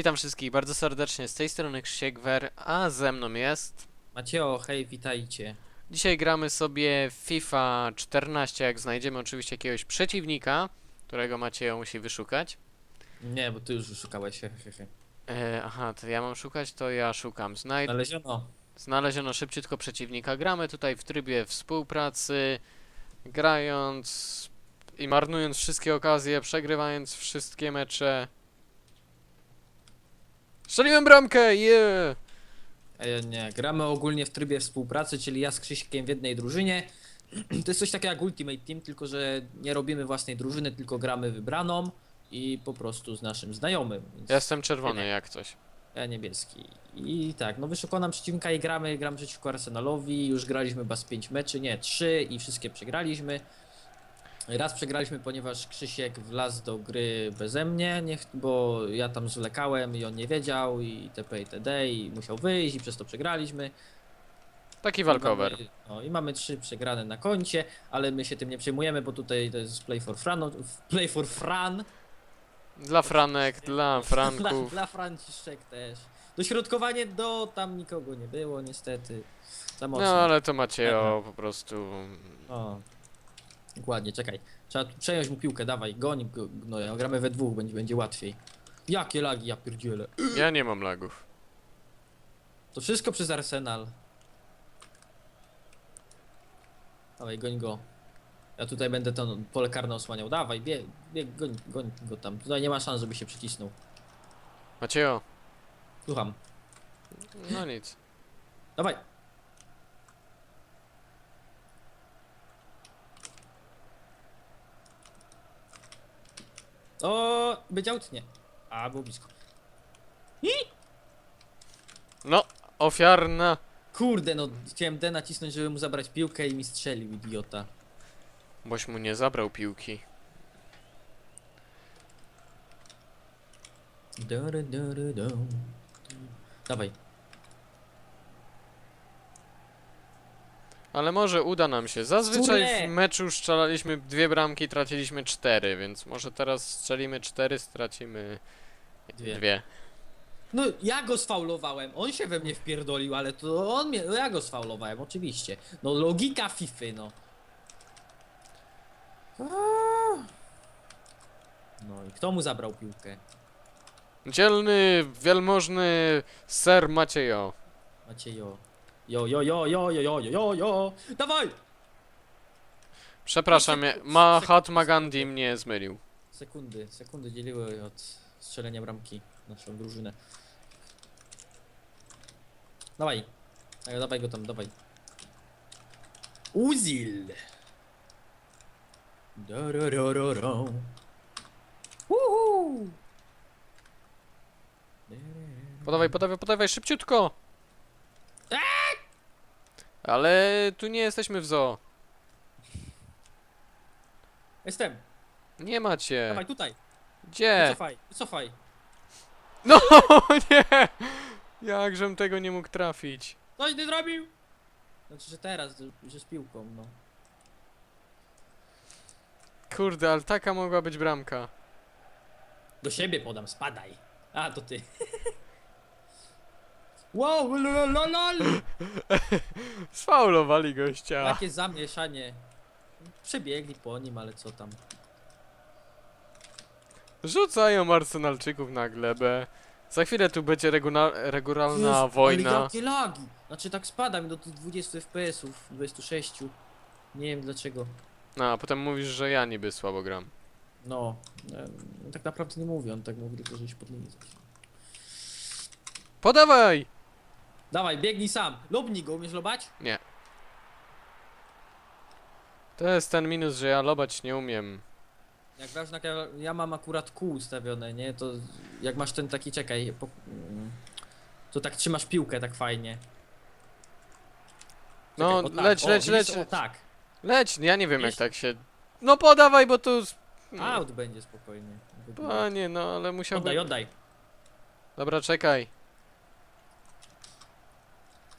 Witam wszystkich bardzo serdecznie, z tej strony Krzysiek Wer, a ze mną jest... Macieo, hej, witajcie. Dzisiaj gramy sobie FIFA 14, jak znajdziemy oczywiście jakiegoś przeciwnika, którego Maciejo musi wyszukać. Nie, bo ty już szukałeś. E, aha, to ja mam szukać, to ja szukam. Znaleziono. Znaleziono szybciutko przeciwnika. Gramy tutaj w trybie współpracy, grając i marnując wszystkie okazje, przegrywając wszystkie mecze. Strzeliłem bramkę, yeah! E, nie, gramy ogólnie w trybie współpracy, czyli ja z Krzyśkiem w jednej drużynie. To jest coś takiego jak Ultimate Team, tylko że nie robimy własnej drużyny, tylko gramy wybraną i po prostu z naszym znajomym. Więc Ja jestem czerwony jak coś. ja niebieski. I tak, no wyszukał nam przeciwnika i gramy, gramy przeciwko Arsenalowi. Już graliśmy chyba z 5 meczy, nie, 3 i wszystkie przegraliśmy. Raz przegraliśmy, ponieważ Krzysiek wlazł do gry beze mnie, niech, bo ja tam zwlekałem i on nie wiedział i TP i TD i musiał wyjść i przez to przegraliśmy. Taki I walkover. mamy, no, I mamy trzy przegrane na koncie, ale my się tym nie przejmujemy, bo tutaj to jest play for fran, play for fran. Dla Franek, dla Dla, Franków. dla Franciszek też. Dośrodkowanie do tam nikogo nie było niestety. Za mocno. No ale to Maciejo po prostu... O. Dokładnie, czekaj. Trzeba tu przejąć mu piłkę, dawaj, goń go, no, gramy we dwóch, będzie, będzie łatwiej. Jakie lagi, ja pierdzielę. Ja nie mam lagów. To wszystko przez Arsenal. Dawaj, goń go. Ja tutaj będę to pole karne osłaniał. Dawaj, bieg, bieg goń, goń go tam. Tutaj nie ma szans, żeby się przycisnął. Maciejo, Słucham. no nic. Dawaj. O, będzie autnie. A, było blisko. No, ofiarna. Kurde, no chciałem D nacisnąć, żeby mu zabrać piłkę i mi strzelił, idiota. Boś mu nie zabrał piłki. Du, du. Dawaj. Ale może uda nam się. Zazwyczaj Kurde! w meczu strzelaliśmy dwie bramki, traciliśmy cztery, więc może teraz strzelimy cztery, stracimy Dwie. dwie. No, ja go sfaulowałem. On się we mnie wpierdolił, ale to on mnie. No, ja go sfaulowałem, oczywiście. No, logika FIFA, no. No i kto mu zabrał piłkę? Dzielny, wielmożny ser Maciejo. Macie jo. Jo, jo, jo, jo, jo, jo, jo, jo. Dawaj! Przepraszam, ja- Mahatma Gandhi mnie zmylił. Sekundy, sekundy dzieliły od strzelenia bramki naszą drużynę. Dawaj. Dawaj, dawaj go tam, dawaj. Uzil! Darararara. Uhu! Podawaj, podawaj, podawaj, szybciutko! Ale tu nie jesteśmy w zoo. Jestem! Nie macie. Dawaj, tutaj! Gdzie? Cofaj, cofaj! No nie! Jakżem tego nie mógł trafić. Coś ty zrobił? Znaczy, że teraz, że z piłką, no. Kurde, ale taka mogła być bramka. Do siebie podam, spadaj. A, to ty. wow, lololol! Sfaulowali gościa. Jakie zamieszanie. Przebiegli po nim, ale co tam. Rzucają Arsenalczyków na glebę. Za chwilę tu będzie regularna Jezu, wojna. Jakie lagi! Znaczy tak spada mi do tych 20 FPS-ów, 26. Nie wiem dlaczego. No, a potem mówisz, że ja niby słabo gram. No, em, tak naprawdę nie mówię, on tak mówi tylko, że się podmieni coś. Podawaj! Dawaj, biegnij sam. Lobnij go, umiesz lobać? Nie. To jest ten minus, że ja lobać nie umiem. Jak grasz na ja, ja mam akurat kół ustawione, nie? To jak masz ten taki, czekaj, po, mm, to tak trzymasz piłkę tak fajnie. No, o tak, leć, o, leć, widzisz? leć. O, tak. Leć, ja nie wiem jak tak się... No podawaj, bo tu... No, Out będzie spokojnie. panie, no ale Oddaj, musiałbym... oddaj. Dobra, czekaj.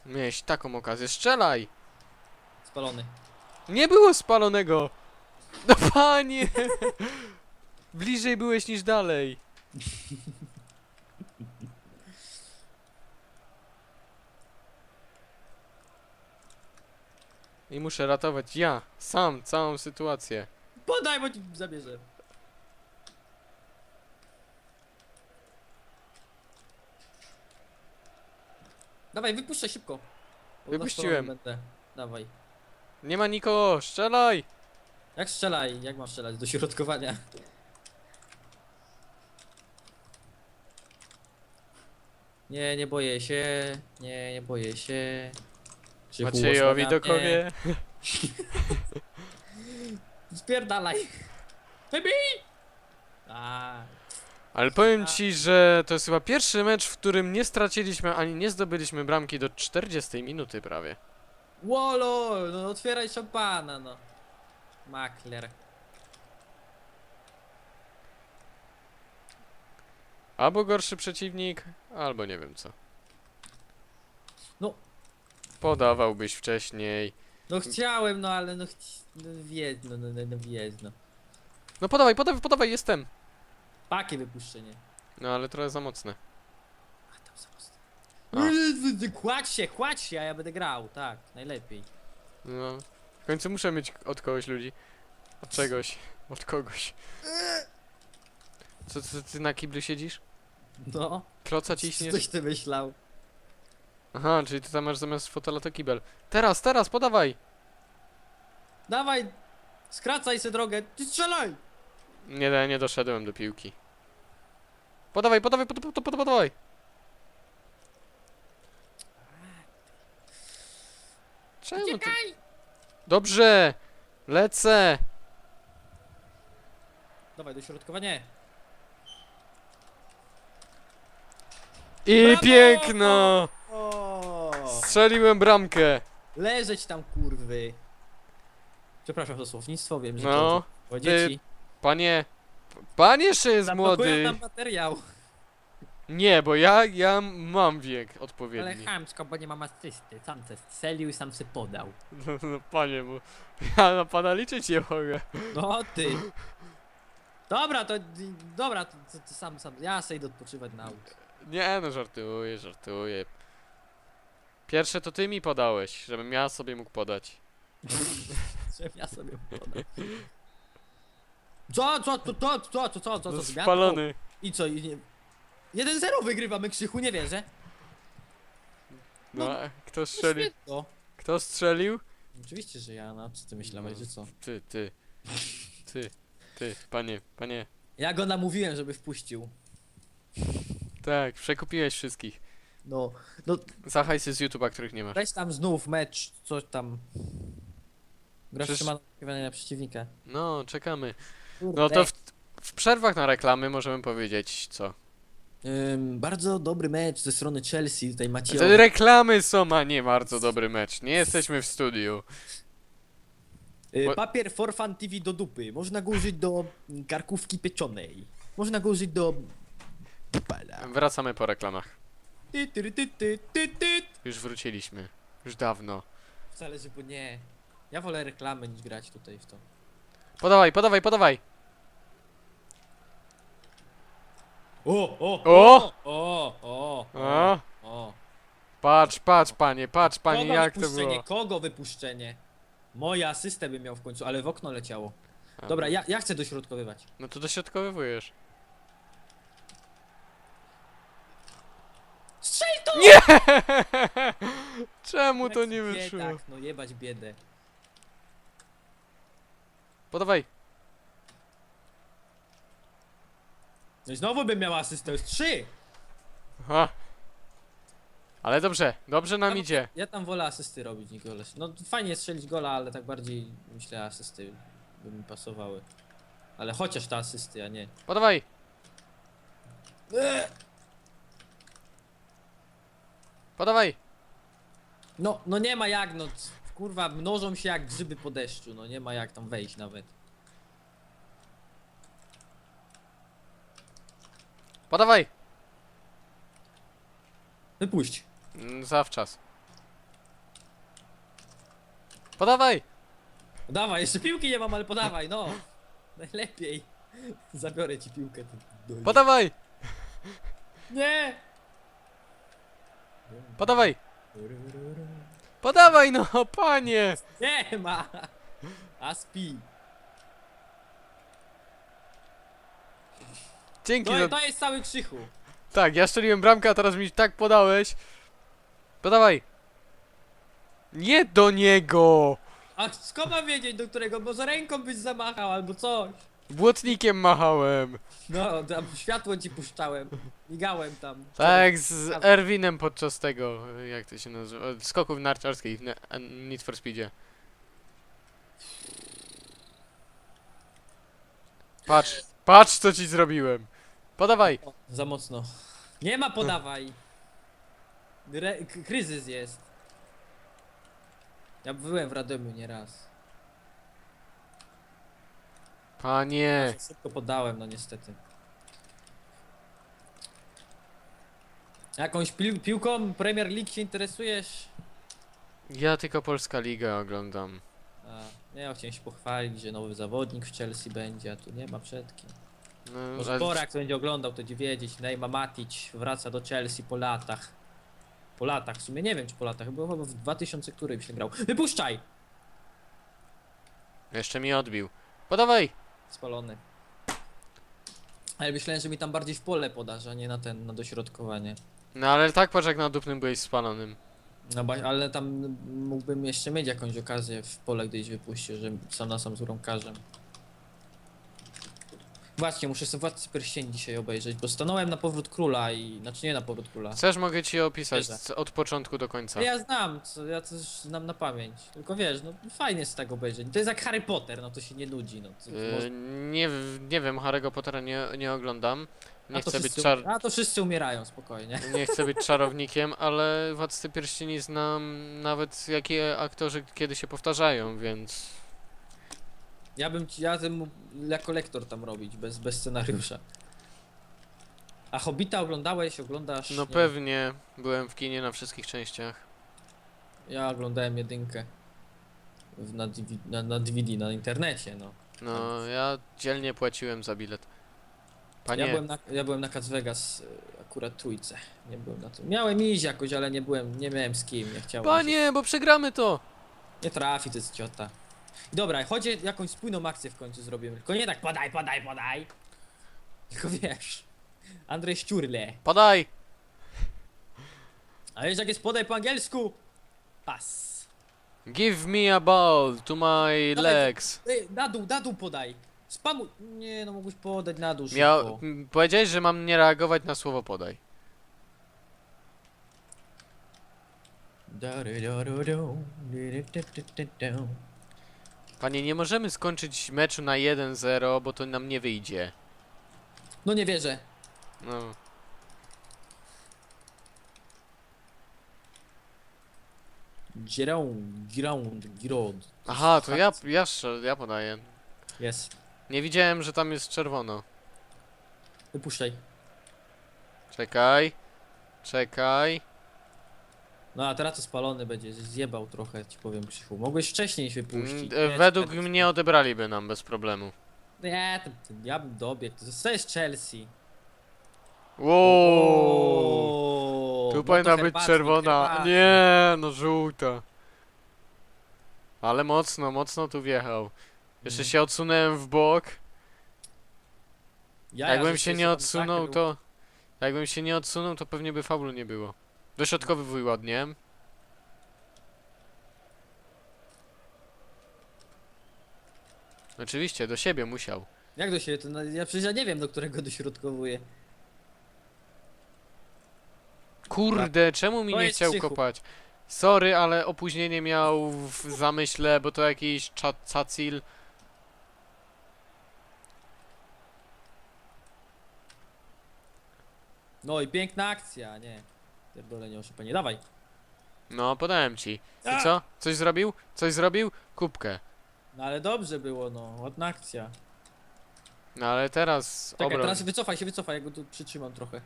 Miałeś taką okazję, strzelaj! Spalony. Nie było spalonego! No panie! Bliżej byłeś niż dalej. I muszę ratować ja, sam, całą sytuację. Podaj, bo ci zabierze. Dawaj, wypuszczaj szybko. Bo Wypuściłem. na Będę. Dawaj. Nie ma nikogo, strzelaj! Jak strzelaj? Jak masz strzelać? Do środkowania. Nie, nie boję się. Nie, nie boję się. Krzychu Maciejowi osłania do mnie. kowie. Spierdalaj. Wybij! A, Ale powiem ci, że to jest chyba pierwszy mecz, w którym nie straciliśmy ani nie zdobyliśmy bramki do 40 minuty prawie. Wolo, no otwieraj szampana, no. Makler. Albo gorszy przeciwnik, albo nie wiem co. No. Podawałbyś wcześniej. No chciałem, no ale no, chci- no wiedz, no, no, no, no wiedz, no. No podawaj, podawaj, podawaj, jestem! Pakie wypuszczenie. No ale trochę za mocne. A tam za mocno. A. Kładź się, kładź się, a ja będę grał, tak, najlepiej. No. W końcu muszę mieć od kogoś ludzi. Od czegoś. Od kogoś. Co, co ty na kiblu siedzisz? No, Kloca ciśniesz? coś ty myślał. Aha, czyli ty tam masz zamiast fotela to kibel. Teraz, teraz, podawaj! Dawaj, skracaj sobie drogę, ty strzelaj! Nie, nie doszedłem do piłki. Podawaj, podawaj, pod, pod, pod, podawaj! Czemu ty... Uciekaj! Dobrze! Lecę! Dawaj, dośrodkowanie. I Brawo! piękno! O! Strzeliłem bramkę! Leżeć tam, kurwy. Przepraszam za słownictwo, wiem, że No, to ty- dzieci. panie... Pan jeszcze jest Zablokują młody. nam materiał. Nie, bo ja, ja mam wiek Ale odpowiedni. chamsko, bo nie mam asysty. Sam se strzelił i sam se podał. No, no panie, bo ja na pana liczyć nie mogę. No ty. Dobra, to dobra, to, to, to sam, sam. Ja se idę odpoczywać na aut. Nie no, żartuję, żartuję. Pierwsze to ty mi podałeś, żebym ja sobie mógł podać. Żebym ja sobie podał. Co, co, co, co, co, co, co, co, No, co, zmiana? Spalony. I co, i nie... 1-0 wygrywamy Krzychu, nie wierzę. No, No, a kto strzelił? No. Kto strzelił? Oczywiście, że ja, no co ty myślałeś, że co? Ty, ty. Ty, ty, panie, panie. Ja go namówiłem, żeby wpuścił. Tak, przekupiłeś wszystkich. No, no, Za hajsy z YouTube'a, których nie masz. weź tam znów mecz, coś tam. Grasz Przecież- kierowanie na przeciwnika. No, czekamy. No to w, w przerwach na reklamy możemy powiedzieć co. Ym, bardzo dobry mecz ze strony Chelsea, tutaj macie... Te reklamy są, a nie bardzo dobry mecz. Nie jesteśmy w studiu. Y, Bo- Papier for Fun TV do dupy. Można go użyć do karkówki pieczonej. Można go użyć do... Pala. Wracamy po reklamach. Ty, ty, ty, ty, ty, ty. Już wróciliśmy. Już dawno. Wcale, że bo nie. Ja wolę reklamy niż grać tutaj w to. Podawaj, podawaj, podawaj! O, o, O! o, o, O! o. Patrz, patrz panie, patrz panie Kogo jak to wypuszczenie? było. Kogo wypuszczenie? Moja asystę bym miał w końcu, ale w okno leciało. A, Dobra, ja, ja chcę dośrodkowywać. No to dośrodkowywujesz. Strzel to! Nie! Czemu to nie wyszło? Tak, no jebać biedę. Podawaj. No i znowu bym miał asystę, to jest trzy! Aha. Ale dobrze, dobrze nam Ja- idzie. Ja tam wolę asysty robić gole. No fajnie strzelić gola, ale tak bardziej myślę asysty by mi pasowały. Ale chociaż te asysty, a nie. Podawaj. Podawaj. No, no nie ma jak, no c- kurwa, mnożą się jak grzyby po deszczu, no nie ma jak tam wejść nawet. Podawaj. Wypuść. Mm, Zawczas. Podawaj. Dawaj, jeszcze piłki nie mam, ale podawaj, no. Najlepiej. Zabiorę ci piłkę. Ty dojdzie. Podawaj. Nie! Podawaj. Podawaj no, panie! Nie ma! Aspi. Dzięki No za... i to jest cały krzychu. Tak, ja strzeliłem bramkę, a teraz mi tak podałeś. Podawaj! Nie do niego! A skąd mam wiedzieć do którego? Za ręką byś zamachał albo coś. Błotnikiem machałem. No, tam światło ci puszczałem. Migałem tam. Tak, z Erwinem podczas tego, jak to się nazywa, skoków narciarskich w Ne- Need for Speedzie. Patrz, patrz co ci zrobiłem. Podawaj. O, za mocno. Nie ma podawaj. Re k- kryzys jest. Ja byłem w Radomiu nieraz. Panie. Szybko podałem, no niestety. Jakąś pił piłką Premier League się interesujesz? Ja tylko Polska Liga oglądam. A, nie, ja chciałem się pochwalić, że nowy zawodnik w Chelsea będzie, a tu nie ma przedki. No, Może ale- Borak będzie oglądał, to będzie wiedzieć. Neymar Matic wraca do Chelsea po latach. Po latach, w sumie nie wiem czy po latach, bo chyba w 2000 którymś się grał. Wypuszczaj! Jeszcze mi odbił. Podawaj. Spalony. Ale myślałem, że mi tam bardziej w pole podasz, a nie na ten, na dośrodkowanie. No ale tak patrz jak na dupnym byłeś spalonym. No ba- ale tam mógłbym jeszcze mieć jakąś okazję w pole gdzieś wypuścił, że sam na sam z bramkarzem. Właśnie, muszę sobie Władcy Pierścieni dzisiaj obejrzeć, bo stanąłem na powrót króla i... Znaczy nie na powrót króla. Chcesz mogę ci opisać Wierzę. c- od początku do końca. Ja znam, co, ja też znam na pamięć. Tylko wiesz, no fajnie jest tak obejrzeć. To jest jak Harry Potter, no to się nie nudzi, no. To, Yy, może- nie, w- nie wiem, Harry'ego Pottera nie, nie oglądam. Nie a, to chcę, być wszyscy, czar... a to wszyscy umierają, spokojnie. nie chcę być czarownikiem, ale Władcy Pierścieni znam nawet jakie aktorzy kiedy się powtarzają, więc... Ja bym ci, ja bym mógł jako lektor tam robić, bez, bez scenariusza. A Hobbita oglądałeś, oglądasz? No Nie. pewnie, byłem w kinie na wszystkich częściach. Ja oglądałem jedynkę. W, na, na, na DVD, na internecie, no. No, ja dzielnie płaciłem za bilet. Panie, Ja byłem na, ja byłem na Cats Vegas y, akurat trójce. Nie byłem na tym. Miałem iść jakoś, ale nie byłem, nie miałem z kim, nie chciałem. panie, bo przegramy to! Nie trafi, to jest ciota. Dobra, chodź jakąś spójną akcję w końcu zrobimy. Tylko nie tak podaj, podaj, podaj. Tylko wiesz. Andrzej Ściurle. Podaj! A wiesz jak jest podaj po angielsku? Pas. Give me a ball to my Dawaj, legs. Ej, na dół, na dół podaj. Spamuj. Nie, no mógłbyś podać na dół Miał, szybko. m, powiedziałeś, że mam nie reagować na słowo podaj. Panie, nie możemy skończyć meczu na 1-0, bo to nam nie wyjdzie. No nie wierzę. No. Giroud, Giroud, Giroud. Aha, to ja, ja, strzel- ja podaję. Jest. Nie widziałem, że tam jest czerwono. Wypuszczaj. Czekaj. Czekaj. No a teraz to spalony będzie, zjebał trochę, ci powiem Krzychu. Mogłeś wcześniej się Mm, puścić. e, Nie, Według czekaj. mnie odebraliby nam bez problemu. Nie, to, to ja bym dobiegł. To, jest Chelsea. Wow. Tu no powinna być herbatnik, czerwona. herbatnik. Nie, no żółta. Ale mocno, mocno tu wjechał. Jeszcze Mhm. się odsunąłem w bok. Ja, Jakbym się nie odsunął, zakrył. to... Jakbym się nie odsunął, to pewnie by faulu nie było. Dośrodkowy wuj ładnie. Oczywiście, do siebie musiał. Jak do siebie? To, no, ja przecież ja nie wiem, do którego dośrodkowuję. Kurde, czemu mi nie chciał Krzychu. kopać? Sorry, ale opóźnienie miał w zamyśle, bo to jakiś cza- cacil. No i piękna akcja, nie. Pierdolę, nie oszukanie. Dawaj. No, podałem ci. I A! co? Coś zrobił? Coś zrobił? Kubkę. No ale dobrze było, no. Ładna akcja. No ale teraz Czekaj, obroń. teraz wycofaj się, wycofaj, ja go tu przytrzymam trochę.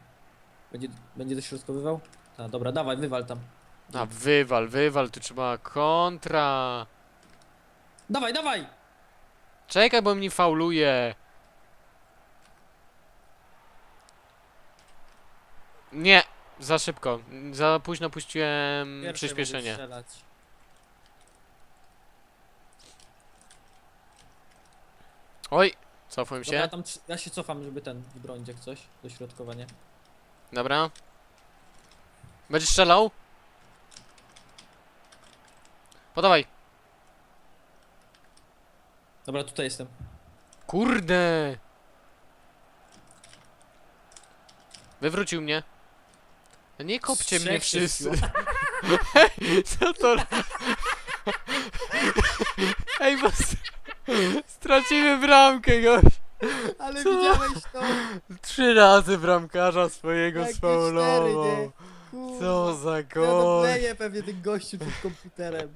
Będzie, będzie dośrodkowywał? A, dobra, dawaj, wywal tam. A wywal, wywal, tu trzeba kontra. Dawaj, dawaj! Czekaj, bo mnie fauluje. Nie, za szybko. Za późno puściłem Pierwszy przyspieszenie. Oj! Cofłem Dobra, się. tam, ja się cofam, żeby ten bronić jak coś, dośrodkowanie. Dobra. Będziesz strzelał? Podawaj. Dobra, tutaj jestem. Kurde! Wywrócił mnie. No Nie kopcie mnie Trzech się wszyscy. Co to? Ej, bo st- stracimy bramkę, gość. Ale Co? widziałeś to! Trzy razy bramkarza swojego Jakie sfaulował. cztery, nie? Kurwa. Co za Ja gość. dobleję pewnie ten gościu przed komputerem.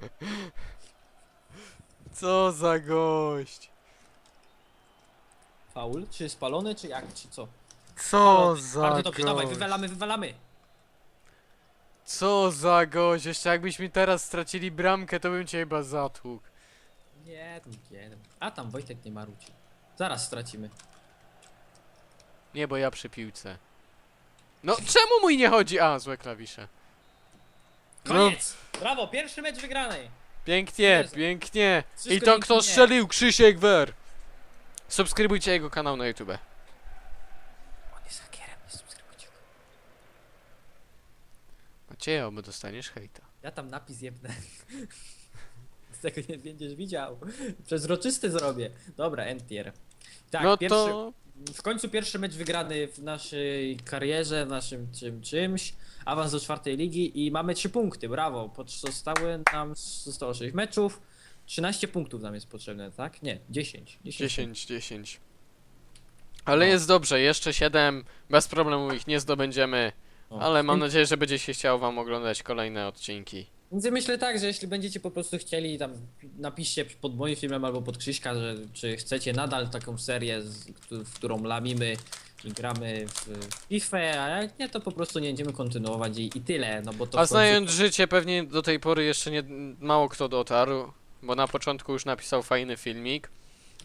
Co za gość. Faul? Czy spalony, czy jak, czy co? Co za Bardzo dobrze, dawaj, gość. wywalamy, wywalamy! Co za gość. Jeszcze jakbyśmy teraz stracili bramkę, to bym cię chyba zatłukł. Nie, tam jeden. A tam Wojtek nie maruci. Zaraz stracimy. Nie, bo ja przy piłce. No, czemu mój nie chodzi? A, złe klawisze. No, Koniec! Brawo, pierwszy mecz wygrany! pięknie, Jezu. pięknie. I Wszystko to dzięki kto mnie. strzelił? Krzysiek Wer. Subskrybujcie jego kanał na YouTube. On jest hakierem, nie subskrybujcie go. Maciejo, bo dostaniesz hejta. Ja tam napis jebnę. Z tego nie będziesz widział. Przezroczysty zrobię. Dobra, Entier. Tak, no pierwszy, to... w końcu pierwszy mecz wygrany w naszej karierze, w naszym czym, czymś. Awans do czwartej ligi i mamy 3 punkty, brawo. Pozostały nam, zostało 6 meczów. 13 punktów nam jest potrzebne, tak? Nie, 10. 10. 10, 10. Ale No. jest dobrze, jeszcze 7. Bez problemu ich nie zdobędziemy. Ale mam nadzieję, że będzie się chciało wam oglądać kolejne odcinki. Więc ja myślę tak, że jeśli będziecie po prostu chcieli, tam napiszcie pod moim filmem albo pod Krzyśka, że czy chcecie nadal taką serię, z, któ- w którą lamimy i gramy w FIFA, a jak nie, to po prostu nie będziemy kontynuować i, i tyle, no bo to w A końcu- znając życie, pewnie do tej pory jeszcze nie mało kto dotarł, bo na początku już napisał fajny filmik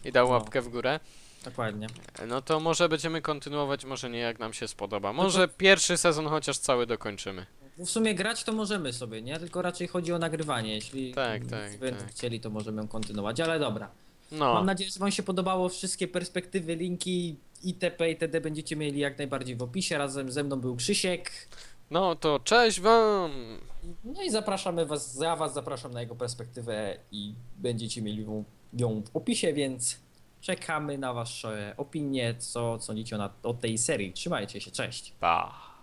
i dał No. łapkę w górę. Dokładnie. No to może będziemy kontynuować, może nie, jak nam się spodoba. No Może pierwszy sezon chociaż cały dokończymy. Bo w sumie grać to możemy sobie, nie? Tylko raczej chodzi o nagrywanie, jeśli Tak, tak, będą tak. chcieli, to możemy ją kontynuować, ale dobra. No, Mam nadzieję, że wam się podobało, wszystkie perspektywy, linki itp. itd. będziecie mieli jak najbardziej w opisie, razem ze mną był Krzysiek. no to cześć wam! No i zapraszamy was, ja was zapraszam na jego perspektywę i będziecie mieli ją, ją w opisie, więc czekamy na wasze opinie, co sądzicie na, o tej serii. Trzymajcie się, cześć. Pa!